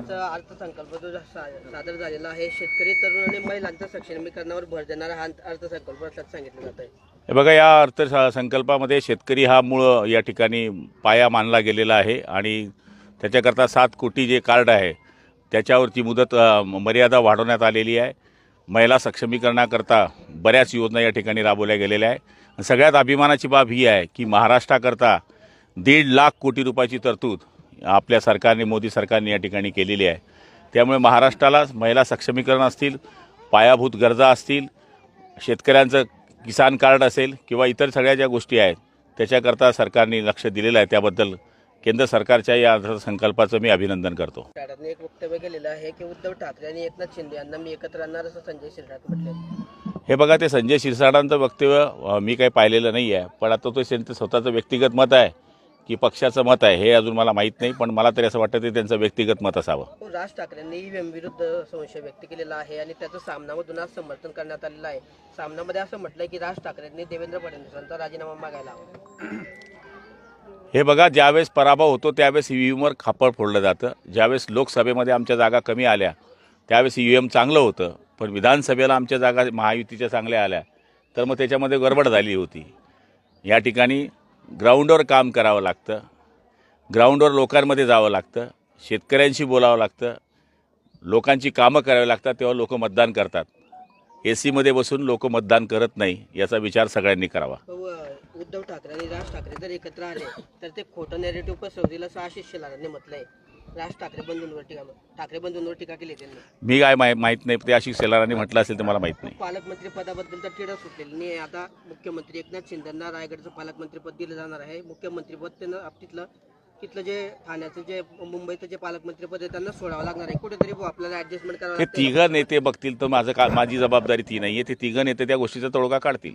आजचा अर्थसंकल्प जो सादर झालेला आहे शेतकरी तरुण आणि महिलांच्या सक्षमीकरणावर भर देणारा हा अर्थसंकल्प असल्याचं सांगितलं जात आहे हे बघा या अर्थसंकल्पामध्ये शेतकरी हा मूळ या ठिकाणी पाया मानला गेलेला आहे आणि त्याच्याकरता सात कोटी जे कार्ड आहे त्याच्यावरची मुदत अ, मर्यादा वाढवण्यात आलेली आहे. महिला सक्षमीकरणाकरता बऱ्याच योजना या ठिकाणी राबवल्या गेलेल्या आहे. आणि सगळ्यात अभिमानाची बाब ही आहे की महाराष्ट्राकरता दीड लाख कोटी रुपयाची तरतूद आपल्या सरकारने मोदी सरकारने या ठिकाणी केलेली आहे. त्यामुळे महाराष्ट्राला महिला सक्षमीकरण असतील पायाभूत गरजा असतील शेतकऱ्यांचं किसान कार्ड असेल किंवा इतर सगळ्या ज्या गोष्टी आहेत त्याच्याकरता सरकारने लक्ष दिलेलं आहे. त्याबद्दल केंद्र सरकारच्या या अर्थसंकल्पाचं मी अभिनंदन करतो. एक वक्तव्य केलेलं आहे की उद्धव ठाकरे आणि एकनाथ शिंदे यांना मी एकत्र आणणार असं संजय शिरसाट म्हटले. हे बघा ते संजय शिरसाटांचं वक्तव्य मी काही पाहिलेलं नाही आहे पण आता तो त्यांचं स्वतःचं व्यक्तिगत मत आहे. की पक्षाचं मत आहे हे अजून मला माहीत नाही पण मला तरी असं वाटतं ते त्यांचं व्यक्तिगत मत असावं. हो, राज ठाकरेंनी ईव्हीएम विरुद्ध संशय व्यक्त केलेला आहे आणि त्याचं सामनामधून आज समर्थन करण्यात आलेलं आहे. सामनामध्ये असं म्हटलंय की राज ठाकरेंनी देवेंद्र फडणवीसांचा राजीनामा मागायला हवा. हे बघा ज्यावेळेस पराभव होतो त्यावेळेस ई व्ही एमवर खापड फोडलं जातं. ज्यावेळेस लोकसभेमध्ये आमच्या जागा कमी आल्या त्यावेळेस ई व्ही एम चांगलं होतं पण विधानसभेला आमच्या जागा महायुतीच्या चांगल्या आल्या तर मग त्याच्यामध्ये गडबड झाली होती. या ठिकाणी ग्राउंडवर काम करावं लागतं. ग्राउंडवर लोकांमध्ये जावं लागतं. शेतकऱ्यांशी बोलावं लागतं. लोकांची कामं करावी लागतात तेव्हा लोक मतदान करतात. ए सीमध्ये बसून लोक मतदान करत नाही याचा विचार सगळ्यांनी करावा. हो, उद्धव ठाकरे आणि राज ठाकरे जर एकत्र आले तर ते खोटं नेरेटिव्ह पसरवतील असं आशिष शेलारांनी म्हटलंय. राज ठाकरे बंधूंवर टीका ठाकरे बंधूंवर टीका केली त्यांनी. मी काय माही माहीत नाही ते अशी सेलारांनी म्हटलं असेल तर मला माहीत नाही. पालकमंत्री पदाबद्दल तर टिळा सुटलेली नाही आता मुख्यमंत्री एकनाथ शिंदेना रायगडचं पालकमंत्रीपद दिलं जाणार आहे. मुख्यमंत्रीपद त्यांना आप- तिथलं तिथलं जे ठाण्याचं जे मुंबईचं जे पालकमंत्रीपद आहे त्यांना सोडावं लागणार आहे. कुठेतरी बुवा आपल्याला ऍडजस्टमेंट करावं ते लागतं तिघं नेते बघतील तर माझं का माझी जबाबदारी ती नाही आहे ते तिघं नेते त्या गोष्टीचा तोडगा काढतील.